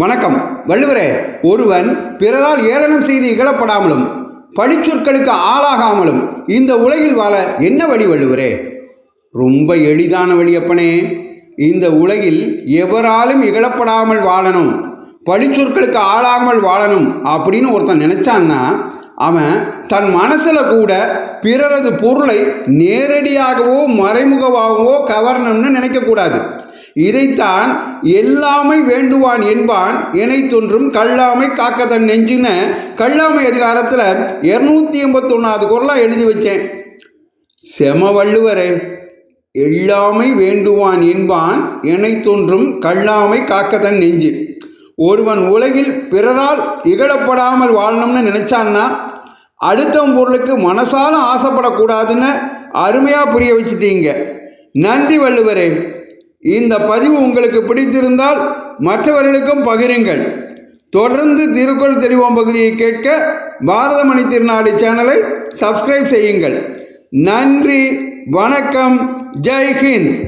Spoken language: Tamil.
வணக்கம். வள்ளுவரே ஒருவன் பிறரால் ஏளனம் செய்து இகழப்படாமலும் பழிச்சொற்களுக்கு ஆளாகாமலும் இந்த உலகில் வாழ என்ன வழி வள்ளுவரே? ரொம்ப எளிதான வழி அப்பனே. இந்த உலகில் எவராலும் இகழப்படாமல் வாழணும் பழிச்சொற்களுக்கு ஆளாகாமல் வாழணும் அப்படின்னு ஒருத்தன் நினைச்சான்னா அவன் தன் மனசில் கூட பிறரது பொருளை நேரடியாகவோ மறைமுகமாகவோ கவரணும்னு நினைக்கக்கூடாது. இதைத்தான் எல்லாமை வேண்டுவான் என்பான் இணை தொன்றும் கல்லாமை காக்க தன் நெஞ்சுன்னு கல்லாமை அதிகாரத்தில் இரநூத்தி எண்பத்தொன்னாவது குரலாக எழுதி வச்சேன். செம வள்ளுவரே எல்லாமை வேண்டுவான் என்பான் இணை தோன்றும் கல்லாமை காக்கதன் நெஞ்சு ஒருவன் உலகில் பிறரால் இகழப்படாமல் வாழணும்னு நினைச்சான்னா அடுத்தவன் பொருளுக்கு மனசாலும் ஆசைப்படக்கூடாதுன்னு அருமையாக புரிய வச்சுட்டீங்க. நன்றி வள்ளுவரே. இந்த பதிவு உங்களுக்கு பிடித்திருந்தால் மற்றவர்களுக்கும் பகிருங்கள். தொடர்ந்து திருக்குறள் தெளிவோம் பகுதியை கேட்க பாரதமணி திருநாடு சேனலை சப்ஸ்கிரைப் செய்யுங்கள். நன்றி வணக்கம் ஜெய்ஹிந்த்